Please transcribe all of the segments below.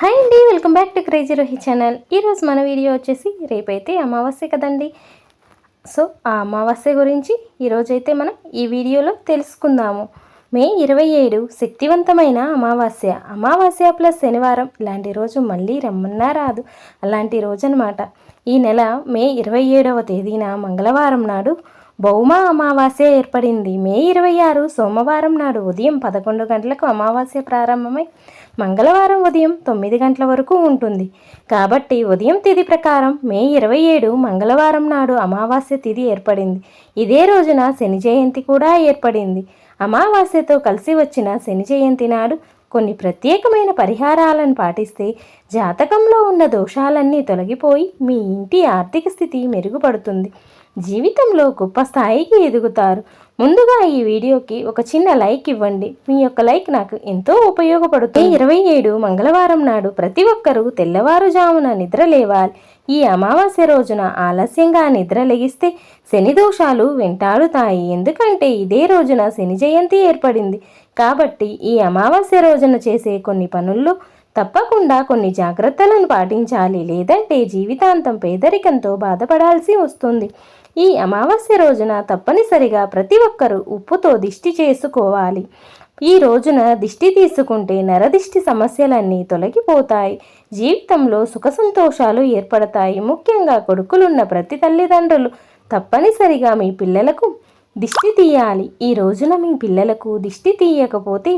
Hi అండి welcome back to crazy Rohi channel. ఈరోజు మన వీడియో వచ్చేసి రేపైతే అమావాస్య కదండి. సో ఆ అమావాస్య గురించి ఈరోజైతే మనం ఈ వీడియోలో తెలుసుకుందాము. మే ఇరవై ఏడు శక్తివంతమైన అమావాస్య. అమావాస్య ప్లస్ శనివారం ఇలాంటి రోజు మళ్ళీ రమ్మన్నా రాదు. అలాంటి రోజు అనమాట ఈ నెల మే ఇరవై ఏడవ తేదీన మంగళవారం నాడు భౌమ అమావాస్య ఏర్పడింది. మే ఇరవై ఆరు సోమవారం నాడు ఉదయం పదకొండు గంటలకు అమావాస్య ప్రారంభమై మంగళవారం ఉదయం తొమ్మిది గంటల వరకు ఉంటుంది. కాబట్టి ఉదయం తిథి ప్రకారం మే ఇరవై ఏడు మంగళవారం నాడు అమావాస్య తిథి ఏర్పడింది. ఇదే రోజున శని జయంతి కూడా ఏర్పడింది. అమావాస్యతో కలిసి వచ్చిన శని జయంతి నాడు కొన్ని ప్రత్యేకమైన పరిహారాలను పాటిస్తే జాతకంలో ఉన్న దోషాలన్నీ తొలగిపోయి మీ ఇంటి ఆర్థిక స్థితి మెరుగుపడుతుంది. జీవితంలో గొప్ప స్థాయికి ఎదుగుతారు. ముందుగా ఈ వీడియోకి ఒక చిన్న లైక్ ఇవ్వండి. మీ యొక్క లైక్ నాకు ఎంతో ఉపయోగపడుతుంది. ఇరవై ఏడు మంగళవారం నాడు ప్రతి ఒక్కరూ తెల్లవారుజామున నిద్ర లేవాలి. ఈ అమావాస్య రోజున ఆలస్యంగా నిద్ర లెగిస్తే శని దోషాలు వెంటాడుతాయి. ఎందుకంటే ఇదే రోజున శని జయంతి ఏర్పడింది. కాబట్టి ఈ అమావాస్య రోజున చేసే కొన్ని పనుల్లో తప్పకుండా కొన్ని జాగ్రత్తలను పాటించాలి. లేదంటే జీవితాంతం పేదరికంతో బాధపడాల్సి వస్తుంది. ఈ అమావాస్య రోజున తప్పనిసరిగా ప్రతి ఒక్కరూ ఉప్పుతో దిష్టి చేసుకోవాలి. ఈ రోజున దిష్టి తీసుకుంటే నరదిష్టి సమస్యలన్నీ తొలగిపోతాయి. జీవితంలో సుఖ సంతోషాలు ఏర్పడతాయి. ముఖ్యంగా కొడుకులున్న ప్రతి తల్లిదండ్రులు తప్పనిసరిగా మీ పిల్లలకు దిష్టి తీయాలి. ఈ రోజున మీ పిల్లలకు దిష్టి తీయకపోతే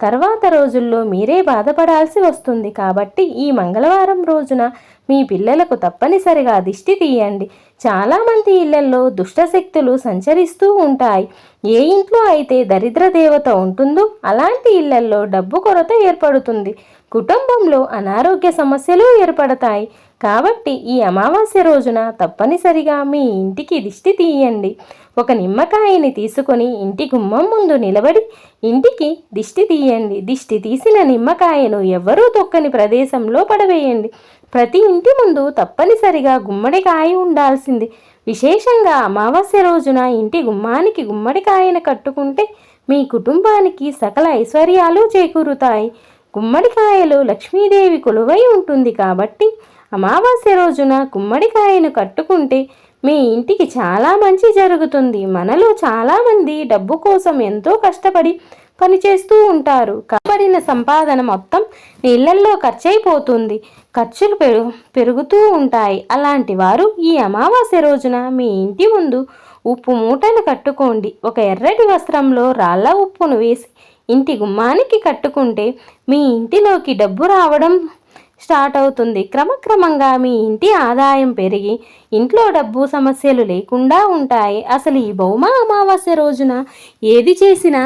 తర్వాత రోజుల్లో మీరే బాధపడాల్సి వస్తుంది. కాబట్టి ఈ మంగళవారం రోజున మీ పిల్లలకు తప్పనిసరిగా దిష్టి తీయండి. చాలామంది ఇళ్ళలో దుష్టశక్తులు సంచరిస్తూ ఉంటాయి. ఏ ఇంట్లో అయితే దరిద్ర దేవత ఉంటుందో అలాంటి ఇళ్ళలో డబ్బు కొరత ఏర్పడుతుంది. కుటుంబంలో అనారోగ్య సమస్యలు ఏర్పడతాయి. కాబట్టి ఈ అమావాస్య రోజున తప్పనిసరిగా మీ ఇంటికి దిష్టి తీయండి. ఒక నిమ్మకాయని తీసుకొని ఇంటి గుమ్మం ముందు నిలబడి ఇంటికి దిష్టి తీయండి. దిష్టి తీసిన నిమ్మకాయను ఎవ్వరూ తొక్కని ప్రదేశంలో పడవేయండి. ప్రతి ఇంటి ముందు తప్పనిసరిగా గుమ్మడికాయ ఉండాల్సింది. విశేషంగా అమావాస్య రోజున ఇంటి గుమ్మానికి గుమ్మడికాయను కట్టుకుంటే మీ కుటుంబానికి సకల ఐశ్వర్యాలు చేకూరుతాయి. గుమ్మడికాయలు లక్ష్మీదేవి కొలువై ఉంటుంది కాబట్టి అమావాస్య రోజున గుమ్మడికాయను కట్టుకుంటే మీ ఇంటికి చాలా మంచి జరుగుతుంది. మనలో చాలామంది డబ్బు కోసం ఎంతో కష్టపడి పనిచేస్తూ ఉంటారు. కబడిన సంపాదన మొత్తం నీళ్ళల్లో ఖర్చయిపోతుంది ఖర్చులు పెరు పెరుగుతూ ఉంటాయి. అలాంటి వారు ఈ అమావాస్య రోజున మీ ఇంటి ముందు ఉప్పు మూటను కట్టుకోండి. ఒక ఎర్రటి వస్త్రంలో రాళ్ళ ఉప్పును వేసి ఇంటి గుమ్మానికి కట్టుకుంటే మీ ఇంటిలోకి డబ్బు రావడం స్టార్ట్ అవుతుంది. క్రమక్రమంగా మీ ఇంటి ఆదాయం పెరిగి ఇంట్లో డబ్బు సమస్యలు లేకుండా ఉంటాయి. అసలు ఈ బహుమ అమావాస్య రోజున ఏది చేసినా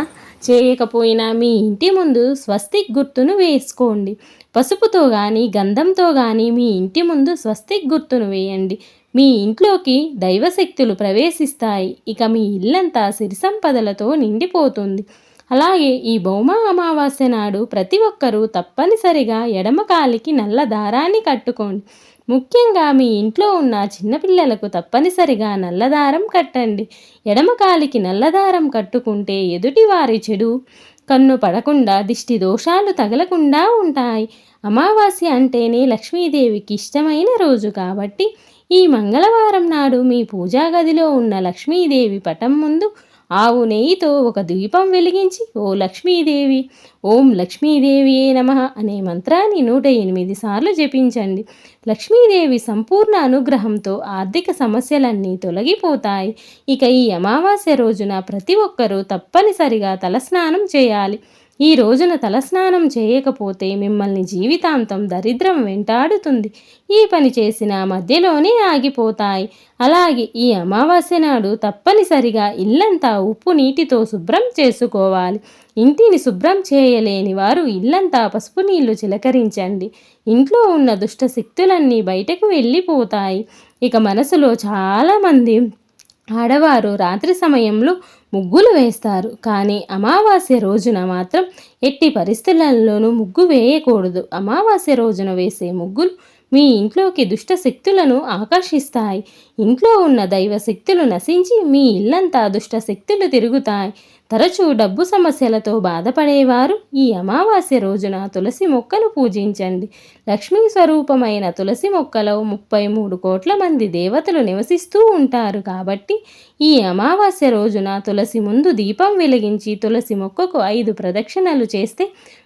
చేయకపోయినా మీ ఇంటి ముందు స్వస్తిక్ గుర్తును వేసుకోండి. పసుపుతో కానీ గంధంతో కానీ మీ ఇంటి ముందు స్వస్తిక్ గుర్తును వేయండి. మీ ఇంట్లోకి దైవశక్తులు ప్రవేశిస్తాయి. ఇక మీ ఇల్లంతా సిరి సంపదలతో నిండిపోతుంది. అలాగే ఈ భౌమ అమావాస్య నాడు ప్రతి ఒక్కరూ తప్పనిసరిగా ఎడమ కాలికి నల్ల దారాన్ని కట్టుకోండి. ముఖ్యంగా మీ ఇంట్లో ఉన్న చిన్నపిల్లలకు తప్పనిసరిగా నల్లదారం కట్టండి. ఎడమ కాలికి నల్లదారం కట్టుకుంటే ఎదుటివారి చెడు కన్ను పడకుండా దిష్టి దోషాలు తగలకుండా ఉంటాయి. అమావాస్య అంటేనే లక్ష్మీదేవికి ఇష్టమైన రోజు కాబట్టి ఈ మంగళవారం నాడు మీ పూజా గదిలో ఉన్న లక్ష్మీదేవి పటం ముందు ఆవు నెయ్యితో ఒక దీపం వెలిగించి ఓ లక్ష్మీదేవి ఓం లక్ష్మీదేవియే నమ అనే మంత్రాన్ని నూట ఎనిమిది సార్లు జపించండి. లక్ష్మీదేవి సంపూర్ణ అనుగ్రహంతో ఆర్థిక సమస్యలన్నీ తొలగిపోతాయి. ఇక ఈ అమావాస్య రోజున ప్రతి ఒక్కరూ తప్పనిసరిగా తలస్నానం చేయాలి. ఈ రోజున తలస్నానం చేయకపోతే మిమ్మల్ని జీవితాంతం దరిద్రం వెంటాడుతుంది. ఈ పని చేసిన మధ్యలోనే ఆగిపోతాయి. అలాగే ఈ అమావాస్య నాడు తప్పనిసరిగా ఇల్లంతా ఉప్పు నీటితో శుభ్రం చేసుకోవాలి. ఇంటిని శుభ్రం చేయలేని వారు ఇల్లంతా పసుపు నీళ్ళు చిలకరించండి. ఇంట్లో ఉన్న దుష్ట శక్తులన్నీ బయటకు వెళ్ళిపోతాయి. ఇక మనసులో చాలామంది ఆడవారు రాత్రి సమయంలో ముగ్గులు వేస్తారు. కానీ అమావాస్య రోజున మాత్రం ఎట్టి పరిస్థితులలోనూ ముగ్గు వేయకూడదు. అమావాస్య రోజున వేసే ముగ్గులు మీ ఇంట్లోకి దుష్ట శక్తులను ఆకర్షిస్తాయి. ఇంట్లో ఉన్న దైవ శక్తులు నశించి మీ ఇల్లంతా దుష్ట శక్తులు తిరుగుతాయి. తరచూ డబ్బు సమస్యలతో బాధపడేవారు ఈ అమావాస్య రోజున తులసి మొక్కను పూజించండి. లక్ష్మీ స్వరూపమైన తులసి మొక్కలో ముప్పై మూడు కోట్ల మంది దేవతలు నివసిస్తూ ఉంటారు. కాబట్టి ఈ అమావాస్య రోజున తులసి ముందు దీపం వెలిగించి తులసి మొక్కకు ఐదు ప్రదక్షిణలు చేస్తే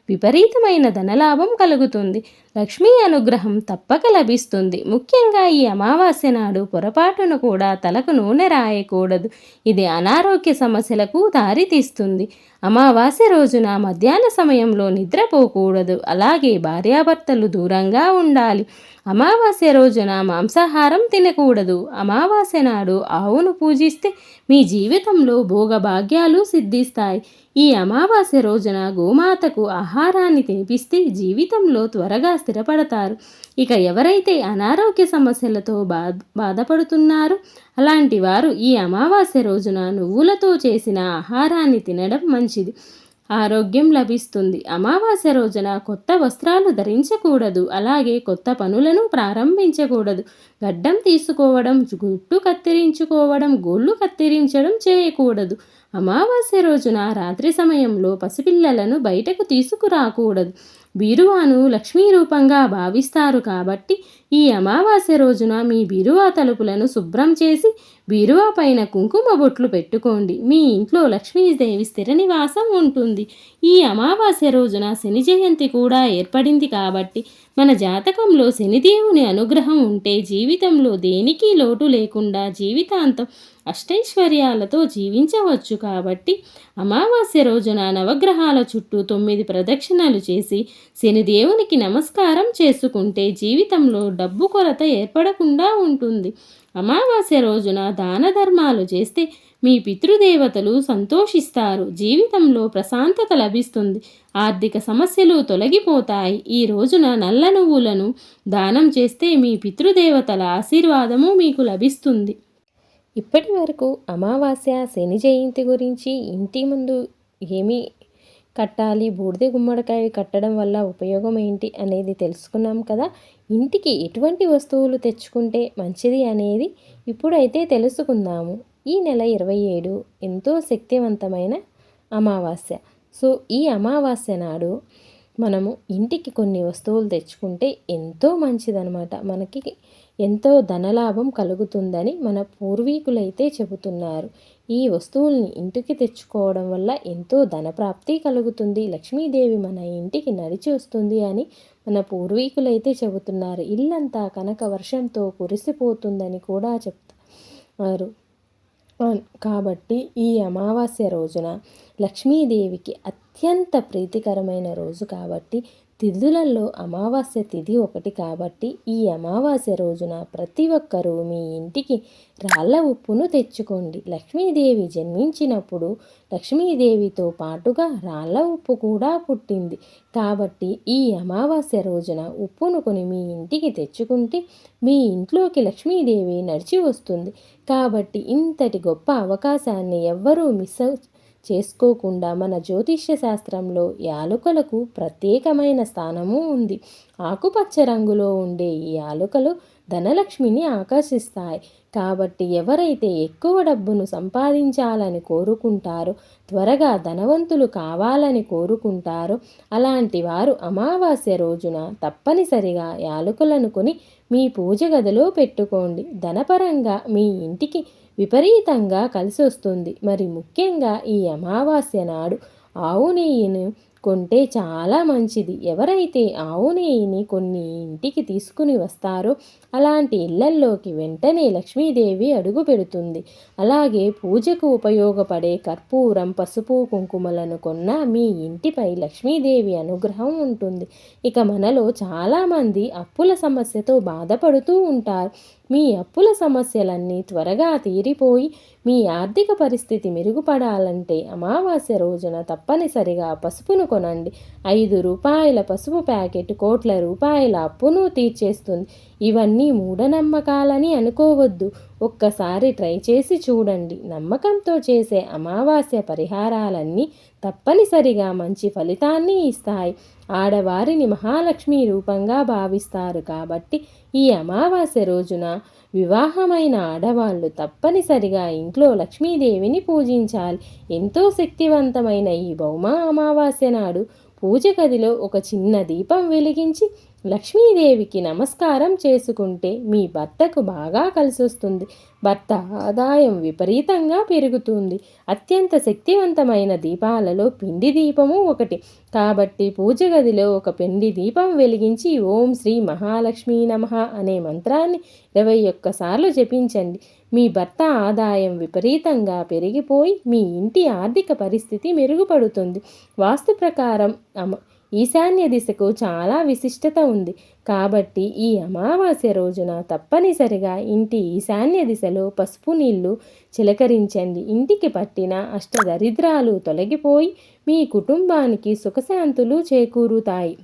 విపరీతమైన ధనలాభం కలుగుతుంది. లక్ష్మీ అనుగ్రహం తప్పక లభిస్తుంది. ముఖ్యంగా ఈ అమావాస్య నాడు పొరపాటును కూడా తలకు నూనె రాయకూడదు. ఇది అనారోగ్య సమస్యలకు దారితీస్తుంది. అమావాస్య రోజున మధ్యాహ్న సమయంలో నిద్రపోకూడదు. అలాగే భార్యాభర్తలు దూరంగా ఉండాలి. అమావాస్య రోజున మాంసాహారం తినకూడదు. అమావాస్య నాడు ఆవును పూజిస్తే మీ జీవితంలో భోగభాగ్యాలు సిద్ధిస్తాయి. ఈ అమావాస్య రోజున గోమాతకు ఆహారాన్ని తినిపిస్తే జీవితంలో త్వరగా స్థిరపడతారు. ఇక ఎవరైతే అనారోగ్య సమస్యలతో బా బాధపడుతున్నారో అలాంటి వారు ఈ అమావాస్య రోజున నువ్వులతో చేసిన ఆహారాన్ని తినడం మంచిది. ఆరోగ్యం లభిస్తుంది. అమావాస్య రోజున కొత్త వస్త్రాలు ధరించకూడదు. అలాగే కొత్త పనులను ప్రారంభించకూడదు. గడ్డం తీసుకోవడం గుట్టు కత్తిరించుకోవడం గోళ్ళు కత్తిరించడం చేయకూడదు. అమావాస్య రోజున రాత్రి సమయంలో పసిపిల్లలను బయటకు తీసుకురాకూడదు. బీరువాను లక్ష్మీ రూపంగా భావిస్తారు కాబట్టి ఈ అమావాస్య రోజున మీ బీరువా తలుపులను శుభ్రం చేసి బీరువా పైన కుంకుమ బొట్లు పెట్టుకోండి. మీ ఇంట్లో లక్ష్మీదేవి స్థిర నివాసం ఉంటుంది. ఈ అమావాస్య రోజున శని జయంతి కూడా ఏర్పడింది కాబట్టి మన జాతకంలో శనిదేవుని అనుగ్రహం ఉంటే జీవితంలో దేనికి లోటు లేకుండా జీవితాంతం అష్టైశ్వర్యాలతో జీవించవచ్చు కాబట్టి అమావాస్య రోజున నవగ్రహాల చుట్టూ తొమ్మిది ప్రదక్షిణలు చేసి శనిదేవునికి నమస్కారం చేసుకుంటే జీవితంలో డబ్బు కొరత ఏర్పడకుండా ఉంటుంది. అమావాస్య రోజున దాన ధర్మాలు చేస్తే మీ పితృదేవతలు సంతోషిస్తారు. జీవితంలో ప్రశాంతత లభిస్తుంది. ఆర్థిక సమస్యలు తొలగిపోతాయి. ఈ రోజున నల్ల నువ్వులను దానం చేస్తే మీ పితృదేవతల ఆశీర్వాదము మీకు లభిస్తుంది. ఇప్పటి వరకు అమావాస్య శని జయంతి గురించి ఇంటి ముందు ఏమి కట్టాలి బూడిద గుమ్మడికాయ కట్టడం వల్ల ఉపయోగం ఏంటి అనేది తెలుసుకున్నాం కదా. ఇంటికి ఎటువంటి వస్తువులు తెచ్చుకుంటే మంచిది అనేది ఇప్పుడైతే తెలుసుకుందాము. ఈ నెల ఇరవై ఏడు ఎంతో శక్తివంతమైన అమావాస్య. సో ఈ అమావాస్య నాడు మనము ఇంటికి కొన్ని వస్తువులు తెచ్చుకుంటే ఎంతో మంచిదనమాట మనకి ఎంతో ధనలాభం కలుగుతుందని మన పూర్వీకులైతే చెబుతున్నారు. ఈ వస్తువుల్ని ఇంటికి తెచ్చుకోవడం వల్ల ఎంతో ధనప్రాప్తి కలుగుతుంది. లక్ష్మీదేవి మన ఇంటికి నడిచి వస్తుంది అని మన పూర్వీకులైతే చెబుతున్నారు. ఇల్లంతా కనక వర్షంతో కురిసిపోతుందని కూడా చెప్తారు. కాబట్టి ఈ అమావాస్య రోజున లక్ష్మీదేవికి అత్యంత ప్రీతికరమైన రోజు కాబట్టి తిథులలో అమావాస్య తిథి ఒకటి కాబట్టి ఈ అమావాస్య రోజున ప్రతి ఒక్కరూ మీ ఇంటికి రాళ్ళ ఉప్పును తెచ్చుకోండి. లక్ష్మీదేవి జన్మించినప్పుడు లక్ష్మీదేవితో పాటుగా రాళ్ళ ఉప్పు కూడా పుట్టింది. కాబట్టి ఈ అమావాస్య రోజున ఉప్పును కొని మీ ఇంటికి తెచ్చుకుంటే మీ ఇంట్లోకి లక్ష్మీదేవి నడిచి వస్తుంది. కాబట్టి ఇంతటి గొప్ప అవకాశాన్ని ఎవ్వరూ మిస్ చేసుకోకుండా మన జ్యోతిష్య శాస్త్రంలో యాలుకలకు ప్రత్యేకమైన స్థానము ఉంది. ఆకుపచ్చ రంగులో ఉండే ఈ యాలుకలు ధనలక్ష్మిని ఆకర్షిస్తాయి. కాబట్టి ఎవరైతే ఎక్కువ డబ్బును సంపాదించాలని కోరుకుంటారో త్వరగా ధనవంతులు కావాలని కోరుకుంటారో అలాంటి వారు అమావాస్య రోజున తప్పనిసరిగా యాలుకలను కొని మీ పూజ గదిలో పెట్టుకోండి. ధనపరంగా మీ ఇంటికి విపరీతంగా కలిసి వస్తుంది. మరి ముఖ్యంగా ఈ అమావాస్య నాడు ఆవు నెయ్యిని కొంటే చాలా మంచిది. ఎవరైతే ఆవు నెయ్యిని కొన్ని ఇంటికి తీసుకుని వస్తారో అలాంటి ఇళ్ళల్లోకి వెంటనే లక్ష్మీదేవి అడుగు పెడుతుంది. అలాగే పూజకు ఉపయోగపడే కర్పూరం పసుపు కుంకుమలను కొన్న మీ ఇంటిపై లక్ష్మీదేవి అనుగ్రహం ఉంటుంది. ఇక మనలో చాలామంది అప్పుల సమస్యతో బాధపడుతూ ఉంటారు. మీ అప్పుల సమస్యలన్నీ త్వరగా తీరిపోయి మీ ఆర్థిక పరిస్థితి మెరుగుపడాలంటే అమావాస్య రోజున తప్పనిసరిగా పసుపును కొనండి. ఐదు రూపాయల పసుపు ప్యాకెట్ కోట్ల రూపాయల అప్పును తీర్చేస్తుంది. ఇవన్నీ మూఢనమ్మకాలని అనుకోవద్దు. ఒక్కసారి ట్రై చేసి చూడండి. నమ్మకంతో చేసే అమావాస్య పరిహారాలన్నీ తప్పనిసరిగా మంచి ఫలితాన్ని ఇస్తాయి. ఆడవారిని మహాలక్ష్మి రూపంగా భావిస్తారు కాబట్టి ఈ అమావాస్య రోజున వివాహమైన ఆడవాళ్ళు తప్పనిసరిగా ఇంట్లో లక్ష్మీదేవిని పూజించాలి. ఎంతో శక్తివంతమైన ఈ భౌమ అమావాస్య నాడు పూజ గదిలో ఒక చిన్న దీపం వెలిగించి లక్ష్మీదేవికి నమస్కారం చేసుకుంటే మీ భర్తకు బాగా కలిసొస్తుంది. భర్త ఆదాయం విపరీతంగా పెరుగుతుంది. అత్యంత శక్తివంతమైన దీపాలలో పిండి దీపము ఒకటి. కాబట్టి పూజ గదిలో ఒక పిండి దీపం వెలిగించి ఓం శ్రీ మహాలక్ష్మీ నమ అనే మంత్రాన్ని ఇరవై ఒక్కసార్లు జపించండి. మీ భర్త ఆదాయం విపరీతంగా పెరిగిపోయి మీ ఇంటి ఆర్థిక పరిస్థితి మెరుగుపడుతుంది. వాస్తు ప్రకారం ఈశాన్య దిశకు చాలా విశిష్టత ఉంది. కాబట్టి ఈ అమావాస్య రోజున తప్పనిసరిగా ఇంటి ఈశాన్య దిశలో పసుపు నీళ్ళు చిలకరించండి. ఇంటికి పట్టిన అష్టదరిద్రాలు తొలగిపోయి మీ కుటుంబానికి సుఖశాంతులు చేకూరుతాయి.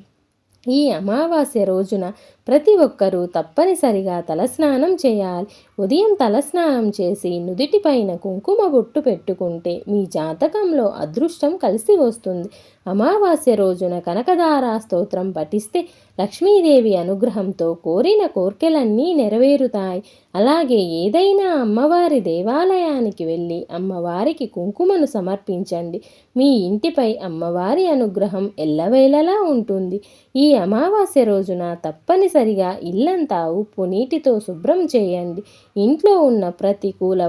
ఈ అమావాస్య రోజున ప్రతి ఒక్కరూ తప్పనిసరిగా తలస్నానం చేయాలి. ఉదయం తలస్నానం చేసి నుదుటిపైన కుంకుమ బొట్టు పెట్టుకుంటే మీ జాతకంలో అదృష్టం కలిసి వస్తుంది. అమావాస్య రోజున కనకదారా స్తోత్రం పఠిస్తే లక్ష్మీదేవి అనుగ్రహంతో కోరిన కోర్కెలన్నీ నెరవేరుతాయి. అలాగే ఏదైనా అమ్మవారి దేవాలయానికి వెళ్ళి అమ్మవారికి కుంకుమను సమర్పించండి. మీ ఇంటిపై అమ్మవారి అనుగ్రహం ఎల్లవేళలా ఉంటుంది. ఈ అమావాస్య రోజున తప్పనిసరిగా ఇల్లంతా ఉప్పు నీటితో శుభ్రం చేయండి. ఇంట్లో ఉన్న ప్రతికూల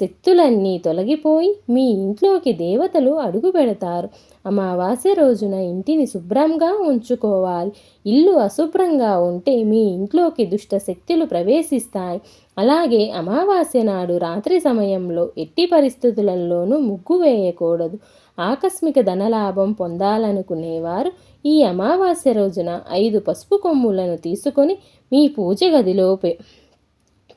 శక్తులన్నీ తొలగిపోయి మీ ఇంట్లోకి దేవతలు అడుగు పెడతారు. అమావాస్య రోజున ఇంటిని శుభ్రంగా ఉంచుకోవాలి. ఇల్లు అశుభ్రంగా ఉంటే మీ ఇంట్లోకి దుష్ట శక్తులు ప్రవేశిస్తాయి. అలాగే అమావాస్య నాడు రాత్రి సమయంలో ఎట్టి పరిస్థితులలోనూ ముగ్గు వేయకూడదు. ఆకస్మిక ధనలాభం పొందాలనుకునేవారు ఈ అమావాస్య రోజున ఐదు పసుపు కొమ్ములను తీసుకొని మీ పూజ గదిలో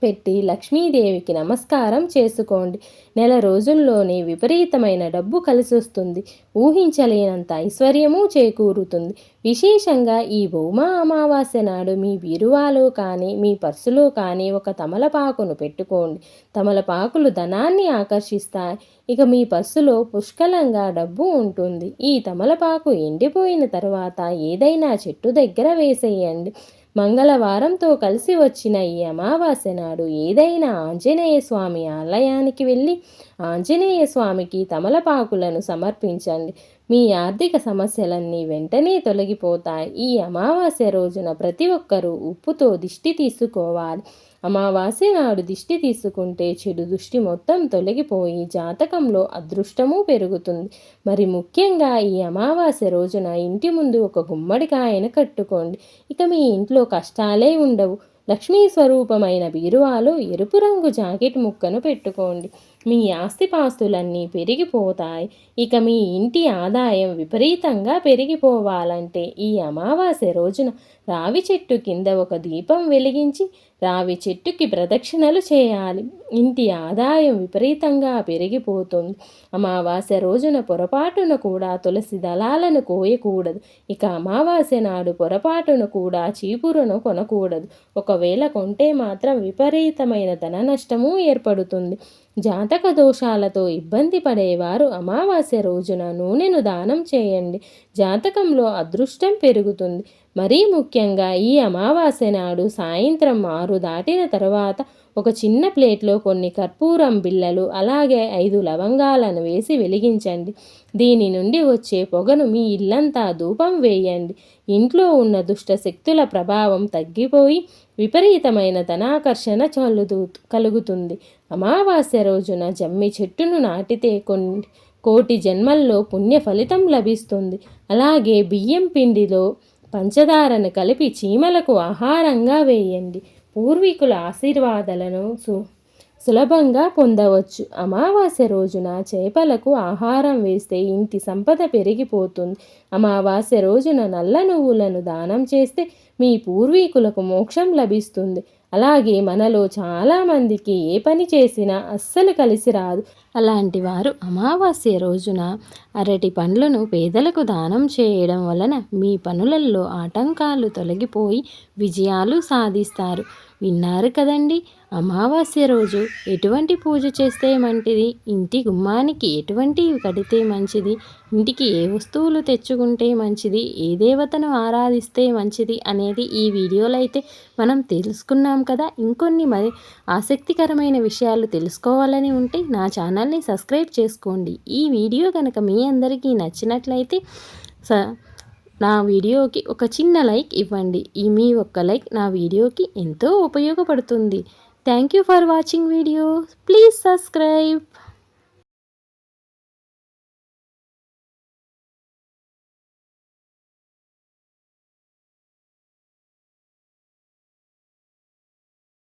పెట్టి లక్ష్మీదేవికి నమస్కారం చేసుకోండి. నెల రోజుల్లోనే విపరీతమైన డబ్బు కలిసి వస్తుంది ఊహించలేనంత ఐశ్వర్యము చేకూరుతుంది. విశేషంగా ఈ భౌమా అమావాస్య నాడు మీ బీరువాలో కానీ మీ పర్సులో కానీ ఒక తమలపాకును పెట్టుకోండి. తమలపాకులు ధనాన్ని ఆకర్షిస్తాయి. ఇక మీ పర్సులో పుష్కలంగా డబ్బు ఉంటుంది. ఈ తమలపాకు ఎండిపోయిన తర్వాత ఏదైనా చెట్టు దగ్గర వేసేయండి. మంగళవారంతో కలిసి వచ్చిన ఈ అమావాస్య నాడు ఏదైనా ఆంజనేయ స్వామి ఆలయానికి వెళ్ళి ఆంజనేయ స్వామికి తమలపాకులను సమర్పించండి. మీ ఆర్థిక సమస్యలన్నీ వెంటనే తొలగిపోతాయి. ఈ అమావాస్య రోజున ప్రతి ఒక్కరూ ఉప్పుతో దిష్టి తీసుకోవాలి. అమావాస్య నాడు దిష్టి తీసుకుంటే చెడు దృష్టి మొత్తం తొలగిపోయి జాతకంలో అదృష్టము పెరుగుతుంది. మరి ముఖ్యంగా ఈ అమావాస్య రోజున ఇంటి ముందు ఒక గుమ్మడికాయను కట్టుకోండి. ఇక మీ ఇంట్లో కష్టాలే ఉండవు. లక్ష్మీ స్వరూపమైన బీరువాలో ఎరుపు రంగు జాకెట్ ముక్కను పెట్టుకోండి. మీ ఆస్తిపాస్తులన్నీ పెరిగిపోతాయి. ఇక మీ ఇంటి ఆదాయం విపరీతంగా పెరిగిపోవాలంటే ఈ అమావాస్య రోజున రావి చెట్టు కింద ఒక దీపం వెలిగించి రావి చెట్టుకి ప్రదక్షిణలు చేయాలి. ఇంటి ఆదాయం విపరీతంగా పెరిగిపోతుంది. అమావాస్య రోజున పొరపాటున కూడా తులసి దళాలను కోయకూడదు. ఇక అమావాస్య నాడు పొరపాటున కూడా చీపురును కొనకూడదు. ఒకవేళ కొంటే మాత్రం విపరీతమైన ధన నష్టము ఏర్పడుతుంది. జాతక దోషాలతో ఇబ్బంది పడేవారు అమావాస్య రోజున నూనెను దానం చేయండి. జాతకంలో అదృష్టం పెరుగుతుంది. మరీ ముఖ్యంగా ఈ అమావాస్య నాడు సాయంత్రం ఆరు దాటిన తర్వాత ఒక చిన్న ప్లేట్లో కొన్ని కర్పూరం బిళ్ళలు అలాగే ఐదు లవంగాలను వేసి వెలిగించండి. దీని నుండి వచ్చే పొగను మీ ఇల్లంతా ధూపం వేయండి. ఇంట్లో ఉన్న దుష్ట శక్తుల ప్రభావం తగ్గిపోయి విపరీతమైన ధనాకర్షణ చల్లుతూ కలుగుతుంది. అమావాస్య రోజున జమ్మి చెట్టును నాటితే కొన్ని కోటి జన్మల్లో పుణ్య ఫలితం లభిస్తుంది. అలాగే బియ్యం పిండిలో పంచదారను కలిపి చీమలకు ఆహారంగా వేయండి. పూర్వీకుల ఆశీర్వాదాలను సు సులభంగా పొందవచ్చు. అమావాస్య రోజున చేపలకు ఆహారం వేస్తే ఇంటి సంపద పెరిగిపోతుంది. అమావాస్య రోజున నల్ల నువ్వులను దానం చేస్తే మీ పూర్వీకులకు మోక్షం లభిస్తుంది. అలాగే మనలో చాలామందికి ఏ పని చేసినా అస్సలు కలిసి రాదు. అలాంటి వారు అమావాస్య రోజున అరటి పండ్లను పేదలకు దానం చేయడం వలన మీ పనులలో ఆటంకాలు తొలగిపోయి విజయాలు సాధిస్తారు. విన్నారు కదండి. అమావాస్య రోజు ఎటువంటి పూజ చేస్తే మంచిది? ఇంటి గుమ్మానికి ఎటువంటివి కడితే మంచిది? ఇంటికి ఏ వస్తువులు తెచ్చుకుంటే మంచిది? ఏ దేవతను ఆరాధిస్తే మంచిది? అనేది ఈ వీడియోలో అయితే మనం తెలుసుకున్నాం కదా. ఇంకొన్ని మరి ఆసక్తికరమైన విషయాలు తెలుసుకోవాలని ఉంటే నా ఛానల్ని సబ్స్క్రైబ్ చేసుకోండి. ఈ వీడియో కనుక మీ అందరికీ నచ్చినట్లయితే స నా వీడియోకి ఒక చిన్న లైక్ ఇవ్వండి. ఈ మీ ఒక్క లైక్ నా వీడియోకి ఎంతో ఉపయోగపడుతుంది. Thank you for watching video. Please subscribe.